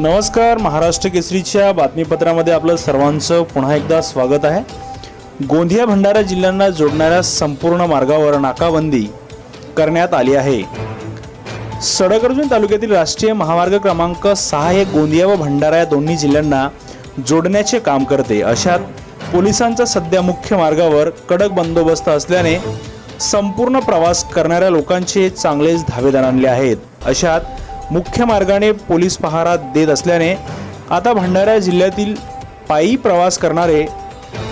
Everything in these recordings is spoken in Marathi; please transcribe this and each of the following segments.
नमस्कार महाराष्ट्र केसरीच्या बातमीपत्रामध्ये आपलं सर्वांचं पुन्हा एकदा स्वागत आहे. गोंदिया भंडारा जिल्ह्यांना जोडणाऱ्या संपूर्ण मार्गावर नाकाबंदी करण्यात आली आहे. सडक अर्जुन तालुक्यातील राष्ट्रीय महामार्ग क्रमांक सहा हे गोंदिया व भंडारा या दोन्ही जिल्ह्यांना जोडण्याचे काम करते. अशात पोलिसांचा सध्या मुख्य मार्गावर कडक बंदोबस्त असल्याने संपूर्ण प्रवास करणाऱ्या लोकांचे चांगलेच धावेदार आणले आहेत. अशात मुख्य मार्गाने पोलीस पहारा देत असल्याने आता भंडारा जिल्ह्यातील पायी प्रवास करणारे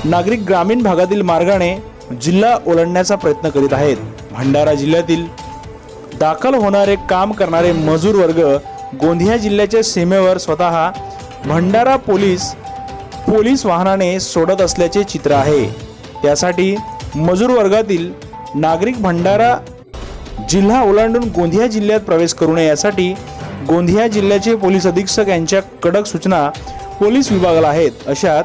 नागरिक ग्रामीण भागातील मार्गाने जिल्हा ओलांडण्याचा प्रयत्न करीत आहेत. भंडारा जिल्ह्यातील दाखल होणारे काम करणारे मजूर वर्ग गोंदिया जिल्ह्याच्या सीमेवर स्वतः भंडारा पोलीस पोलीस वाहनाने सोडत असल्याचे चित्र आहे. त्यासाठी मजूर वर्गातील नागरिक भंडारा जिल्हा ओलांडून गोंदिया जिल्ह्यात प्रवेश करू नये यासाठी गोंदिया जिल्ह्याचे पोलीस अधीक्षक यांच्या कडक सूचना पोलीस विभागाला आहेत. अशात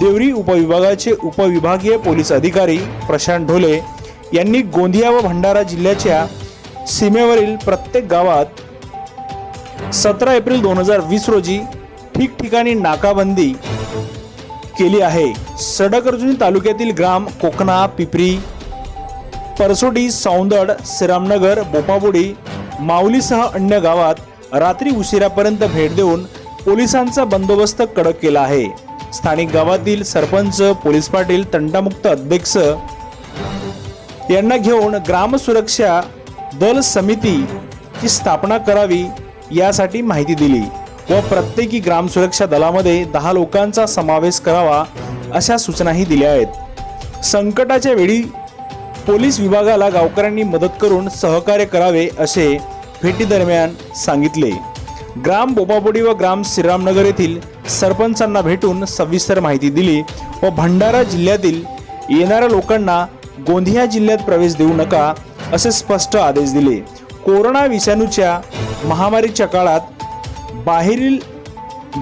देवरी उपविभागाचे उपविभागीय पोलीस अधिकारी प्रशांत ढोले यांनी गोंदिया व भंडारा जिल्ह्याच्या सीमेवरील प्रत्येक गावात सतरा एप्रिल दोन हजार वीस रोजी ठिकठिकाणी नाकाबंदी केली आहे. सडक अर्जुनी तालुक्यातील ग्राम कोकणा पिपरी परसोडी सौंदड श्रीरामनगर बोपाबुडी माऊलीसह अन्य गावात रात्री उशिरापर्यंत भेट देऊन पोलिसांचा बंदोबस्त कडक केला आहे. स्थानिक गावातील सरपंच पोलीस पाटील तंटामुक्त अध्यक्ष यांना घेऊन ग्राम सुरक्षा दल समितीची स्थापना करावी यासाठी माहिती दिली. व प्रत्येकी ग्राम सुरक्षा दलामध्ये दहा लोकांचा समावेश करावा अशा सूचनाही दिल्या आहेत. संकटाच्या वेळी पोलीस विभागाला गावकऱ्यांनी मदत करून सहकार्य करावे असे भेटीदरम्यान सांगितले. ग्राम बोबाबोडी व ग्राम श्रीरामनगर येथील सरपंचांना भेटून सविस्तर माहिती दिली व भंडारा जिल्ह्यातील येणाऱ्या लोकांना गोंदिया जिल्ह्यात प्रवेश देऊ नका असे स्पष्ट आदेश दिले. कोरोना विषाणूच्या महामारीच्या काळात बाहेरील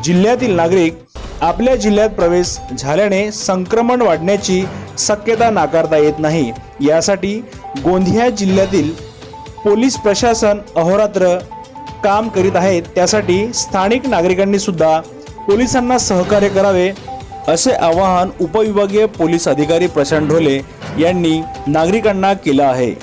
जिल्ह्यातील नागरिक आपल्या जिल्ह्यात प्रवेश झाल्याने संक्रमण वाढण्याची शक्यता नाकारता येत नाही. यासाठी गोंदिया जिल्ह्यातील पोलीस प्रशासन अहोरात्र काम करीत आहेत त्यासाठी स्थानिक नागरिकांनी सुद्धा पोलिसांना सहकार्य करावे असे आवाहन उपविभागीय पोलीस अधिकारी प्रशांत ढोले यांनी नागरिकांना केलं आहे.